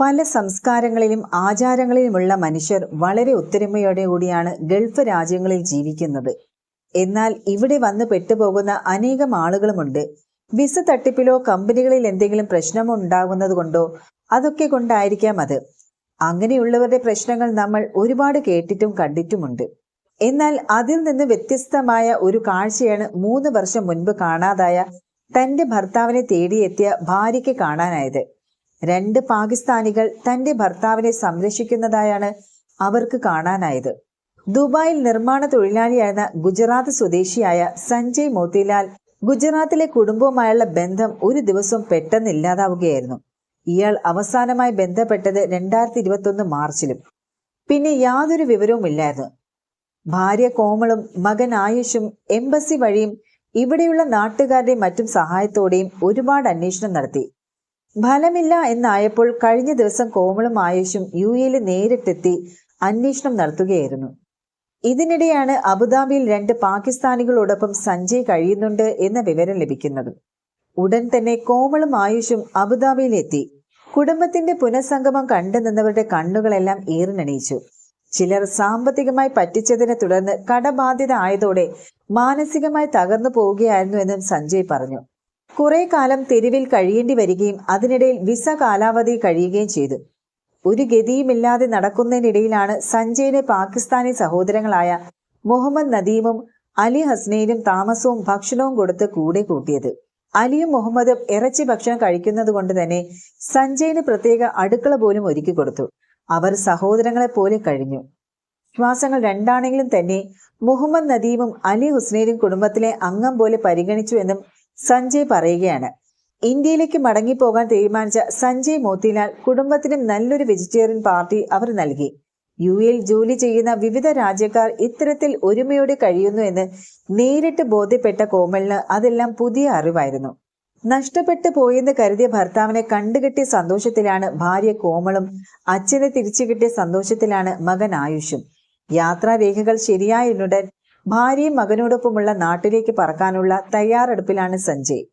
പല സംസ്കാരങ്ങളിലും ആചാരങ്ങളിലുമുള്ള മനുഷ്യർ വളരെ ഒത്തൊരുമയോടെ കൂടിയാണ് ഗൾഫ് രാജ്യങ്ങളിൽ ജീവിക്കുന്നത്. എന്നാൽ ഇവിടെ വന്ന് പെട്ടുപോകുന്ന അനേകം ആളുകളുമുണ്ട്. വിസ തട്ടിപ്പിലോ കമ്പനികളിൽ എന്തെങ്കിലും പ്രശ്നമോ ഉണ്ടാകുന്നത് കൊണ്ടോ അതൊക്കെ കൊണ്ടായിരിക്കാം അത്. അങ്ങനെയുള്ളവരുടെ പ്രശ്നങ്ങൾ നമ്മൾ ഒരുപാട് കേട്ടിട്ടും കണ്ടിട്ടുമുണ്ട്. എന്നാൽ അതിൽ നിന്ന് വ്യത്യസ്തമായ ഒരു കാഴ്ചയാണ് മൂന്ന് വർഷം മുൻപ് കാണാതായ തന്റെ ഭർത്താവിനെ തേടിയെത്തിയ ഭാര്യയ്ക്ക് കാണാനായത്. രണ്ട് പാകിസ്ഥാനികൾ തന്റെ ഭർത്താവിനെ സംരക്ഷിക്കുന്നതായാണ് അവർക്ക് കാണാനായത്. ദുബായിൽ നിർമ്മാണ തൊഴിലാളിയായിരുന്ന ഗുജറാത്ത് സ്വദേശിയായ സഞ്ജയ് മോത്തിലാൽ ഗുജറാത്തിലെ കുടുംബവുമായുള്ള ബന്ധം ഒരു ദിവസം പെട്ടെന്ന് ഇല്ലാതാവുകയായിരുന്നു. ഇയാൾ അവസാനമായി ബന്ധപ്പെട്ടത് രണ്ടായിരത്തി ഇരുപത്തൊന്ന് മാർച്ചിലും. പിന്നെ യാതൊരു വിവരവും ഇല്ലായിരുന്നു. ഭാര്യ കോമളും മകൻ ആയുഷും എംബസി വഴിയും ഇവിടെയുള്ള നാട്ടുകാരുടെയും മറ്റും സഹായത്തോടെയും ഒരുപാട് അന്വേഷണം നടത്തി. ഫലമില്ല എന്നായപ്പോൾ കഴിഞ്ഞ ദിവസം കോമളും ആയുഷും യു എയിൽ നേരിട്ടെത്തി അന്വേഷണം നടത്തുകയായിരുന്നു. ഇതിനിടെയാണ് അബുദാബിയിൽ രണ്ട് പാകിസ്ഥാനികളോടൊപ്പം സഞ്ജയ് കഴിയുന്നുണ്ട് എന്ന വിവരം ലഭിക്കുന്നത്. ഉടൻ തന്നെ കോമളും ആയുഷും അബുദാബിയിലെത്തി. കുടുംബത്തിന്റെ പുനഃസംഗമം കണ്ടു നിന്നവരുടെ കണ്ണുകളെല്ലാം ഈറിനണിയിച്ചു ചിലർ സാമ്പത്തികമായി പറ്റിച്ചതിനെ തുടർന്ന് കടബാധ്യത ആയതോടെ മാനസികമായി തകർന്നു പോവുകയായിരുന്നു എന്നും സഞ്ജയ് പറഞ്ഞു. കുറെ കാലം തെരുവിൽ കഴിയേണ്ടി വരികയും അതിനിടയിൽ വിസ കാലാവധി കഴിയുകയും ചെയ്തു. ഒരു ഗതിയുമില്ലാതെ നടക്കുന്നതിനിടയിലാണ് സഞ്ജയിന് പാകിസ്ഥാനി സഹോദരങ്ങളായ മുഹമ്മദ് നദീമും അലി ഹസ്നയിലും താമസവും ഭക്ഷണവും കൊടുത്ത് കൂടെ കൂട്ടിയത്. അലിയും മുഹമ്മദും ഇറച്ചി ഭക്ഷണം കഴിക്കുന്നത് കൊണ്ട് തന്നെ സഞ്ജയിന് പ്രത്യേക അടുക്കള പോലും ഒരുക്കി കൊടുത്തു. അവർ സഹോദരങ്ങളെ പോലെ കഴിഞ്ഞു. ശ്വാസങ്ങൾ രണ്ടാണെങ്കിലും തന്നെ മുഹമ്മദ് നദീമും അലി ഹുസ്നയിലും കുടുംബത്തിലെ അംഗം പോലെ പരിഗണിച്ചു എന്നും സഞ്ജയ് പറയുകയാണ്. ഇന്ത്യയിലേക്ക് മടങ്ങിപ്പോകാൻ തീരുമാനിച്ച സഞ്ജയ് മോത്തിലാൽ കുടുംബത്തിന് നല്ലൊരു വെജിറ്റേറിയൻ പാർട്ടി അവർ നൽകി. യു എയിൽ ജോലി ചെയ്യുന്ന വിവിധ രാജ്യക്കാർ ഇത്തരത്തിൽ ഒരുമയോടെ കഴിയുന്നു എന്ന് നേരിട്ട് ബോധ്യപ്പെട്ട കോമലിന് അതെല്ലാം പുതിയ അറിവായിരുന്നു. നഷ്ടപ്പെട്ടു പോയെന്ന് കരുതിയ ഭർത്താവിനെ കണ്ടുകിട്ടിയ സന്തോഷത്തിലാണ് ഭാര്യ കോമളും അച്ഛനെ തിരിച്ചു കിട്ടിയ സന്തോഷത്തിലാണ് മകൻ ആയുഷും. യാത്രാരേഖകൾ ശരിയായുടൻ ഭാര്യയും മകനോടൊപ്പമുള്ള നാട്ടിലേക്ക് പറക്കാനുള്ള തയ്യാറെടുപ്പിലാണ് സഞ്ജയ്.